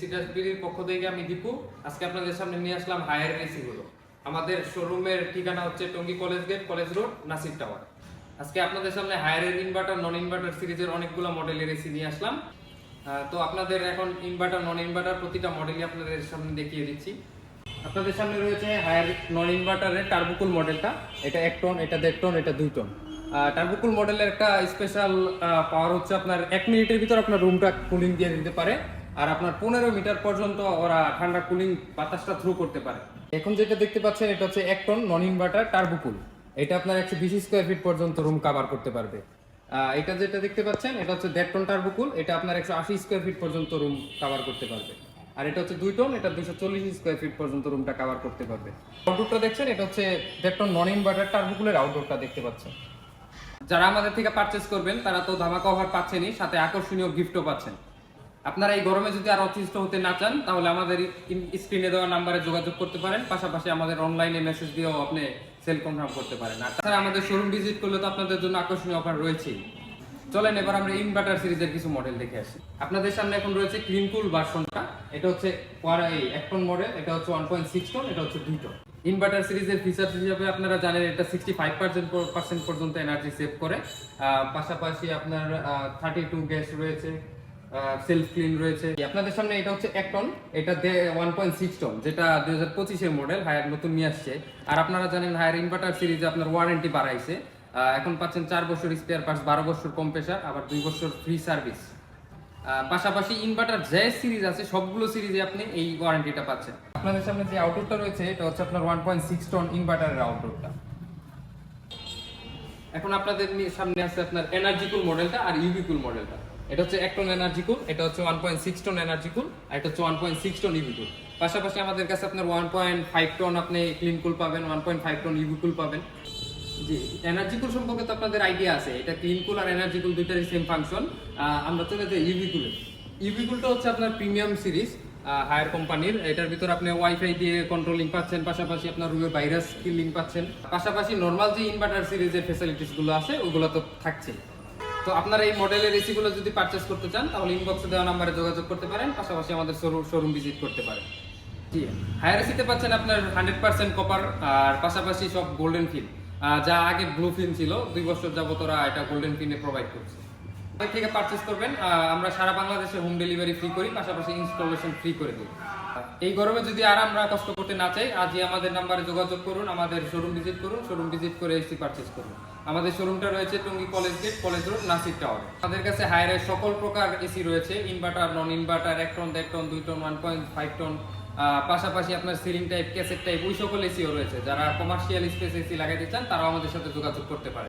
সিটাসবিরির পক্ষ থেকে আমি দীপু। আজকে আপনাদের সামনে নিয়ে আসলাম হায়ার এসি গুলো আমাদের শোরুমের ঠিকানা হচ্ছে Tongi college gate, college road, Nasir tower. আজকে আপনাদের সামনে হায়ারের ইনভার্টার, নন ইনভার্টার সিরিজের অনেকগুলো মডেলের এসি নিয়ে আসলাম। তো আপনাদের এখন ইনভার্টার, নন ইনভার্টার প্রতিটা মডেলই আপনাদের সামনে দেখিয়ে দিচ্ছি। আপনাদের সামনে রয়েছে হায়ার নন ইনভার্টারের টার্বোকুল মডেলটা। এটা এক টন এটা দেড় টন এটা দুই টন টার্বোকুল মডেলের একটা স্পেশাল পাওয়ার হচ্ছে আপনার এক মিনিটের ভিতর আপনার রুমটা কুলিং দিয়ে দিতে পারে। আর আপনার পনেরো মিটার পর্যন্ত ওরা ঠান্ডা কুলিং বাতাসটা থ্রু করতে পারে। এখন যেটা দেখতে পাচ্ছেন, এটা হচ্ছে এক টন নন ইনভার্টার টার্বোকুল। এটা আপনার একশো বিশ স্কোয়ার ফিট পর্যন্ত রুম কভার করতে পারবে। এটা যেটা দেখতে পাচ্ছেন, এটা হচ্ছে দেড় টন টার্বোকুল। এটা আপনার একশো আশি স্কোয়ার ফিট পর্যন্ত রুম কভার করতে পারবে। আর এটা হচ্ছে দুই টন এটা দুশো চল্লিশ স্কোয়ার ফিট পর্যন্ত রুমটা কভার করতে পারবে। আউটডোরটা দেখছেন, এটা হচ্ছে দেড় টন নন ইনভার্টার টার্বোকুলের আউটডোরটা দেখতে পাচ্ছেন। যারা আমাদের থেকে পারচেস করবেন, তারা তো ধামাকা অফার পাচ্ছেনই, সাথে আকর্ষণীয় গিফটও পাচ্ছেন। আপনারা এই গরমে যদি আর অতিষ্ঠ হতে না চান, তাহলে আমাদের স্ক্রিনে দেওয়া নাম্বারে যোগাযোগ করতে পারেন, পাশাপাশি আমাদের অনলাইনে মেসেজ দিয়েও আপনি সেল কনফার্ম করতে পারেন। আর তাছাড়া আমাদের শোরুম ভিজিট করলে তো আপনাদের জন্য আকর্ষণীয় অফার রয়েছেই। চলেন, এবার আমরা ইনভার্টার সিরিজের কিছু মডেল দেখে আসি। আপনাদের সামনে এখন রয়েছে ক্লিনকুল ভার্সনটা এটা হচ্ছে এক টন মডেল এটা হচ্ছে ওয়ান পয়েন্ট সিক্স টন এটা হচ্ছে দুই টন ইনভার্টার সিরিজের ফিচার্স হিসাবে আপনারা জানেন এটা সিক্সটি ফাইভ পার্সেন্ট পার্সেন্ট পর্যন্ত এনার্জি সেভ করে। পাশাপাশি আপনার থার্টি টু গ্যাস রয়েছে সেলফ ক্লিন রয়েছে। আপনাদের সামনে এটা হচ্ছে এক টন এটা ওয়ান পয়েন্ট সিক্স টন যেটা দুই হাজার পঁচিশের মডেল হায়ার নতুন নিয়ে আসছে। আর আপনারা জানেন হায়ার ইনভার্টার সিরিজে আপনার ওয়ারেন্টি বাড়াইছে। এখন পাচ্ছেন চার বছর স্পেয়ার পার্টস বারো বছর কম্প্রেসার আবার দুই বছর ফ্রি সার্ভিস পাশাপাশি ইনভার্টার যে সিরিজ আছে, সবগুলো সিরিজে আপনি এই ওয়ারেন্টিটা পাচ্ছেন। আপনাদের সামনে যে আউটডোরটা রয়েছে, এটা হচ্ছে আপনার ওয়ান পয়েন্ট সিক্স টন ইনভার্টারের আউটডোরটা এখন আপনাদের সামনে আছে আপনার এনার্জিকুল মডেলটা আর ইউবিকুল মডেলটা এটা হচ্ছে এক টন এনার্জিকুল এটা হচ্ছে one point six ton Energy Cool আর এটা হচ্ছে one point six ton UbiCool পাশাপাশি আমাদের কাছে আপনার ওয়ান পয়েন্ট ফাইভ টন আপনি ক্লিনকুল পাবেন one point five ton UbiCool পাবেন। জি এনার্জিকুল সম্পর্কে তো আপনাদের আইডিয়া আছে। এটা ক্লিনকুল আর এনার্জিকুল দুইটারই সেম ফাংশন আমরা চলে যাই ইউবিকুলে ইউবিকুলটা হচ্ছে আপনার প্রিমিয়াম সিরিজ হায়ার কোম্পানির এটার ভিতর আপনি ওয়াইফাই দিয়ে কন্ট্রোলিং পাচ্ছেন, পাশাপাশি আপনার রুমে ভাইরাস কিলিং পাচ্ছেন। পাশাপাশি নর্মাল যে ইনভার্টার সিরিজের ফ্যাসিলিটিসগুলো আছে, ওগুলো তো থাকছে। তো আপনারা এই মডেলের এসি গুলো যদি পারচেস করতে চান, তাহলে ইনবক্সে দেওয়া নাম্বারে যোগাযোগ করতে পারেন, পাশাপাশি আমাদের শোরুম ভিজিট করতে পারেন। হায়ার এসিতে পাচ্ছেন আপনার হান্ড্রেড পার্সেন্ট কপার আর পাশাপাশি সব গোল্ডেন ফিল যা আগে ব্লু ফিন ছিল, দুই বছর যাবত ওরা এটা গোল্ডেন ফিনে প্রোভাইড করছে। আমাদের থেকে পারচেস করবেন আমরা সারা বাংলাদেশে হোম ডেলিভারি ফ্রি করি, পাশাপাশি ইনস্টলেশন ফ্রি করে দিই। এই গরমে যদি আর আমরা কষ্ট করতে না চাই, আজই আমাদের নাম্বারে যোগাযোগ করুন, আমাদের শোরুম ভিজিট করুন শোরুম ভিজিট করে এসি পারচেস করুন। আমাদের শোরুমটা রয়েছে Tongi college gate college road Nasik tower আমাদের কাছে হায়ারের সকল প্রকার এসি রয়েছে ইনভার্টার নন ইনভার্টার এক টন দেড় টন দুই ton one point five ton পাশাপাশি আপনার সিলিং টাইপ ক্যাসেট টাইপ ওই সকল এসিও রয়েছে। যারা কমার্শিয়াল স্পেস এসি লাগাইতে চান, তারাও আমাদের সাথে যোগাযোগ করতে পারে।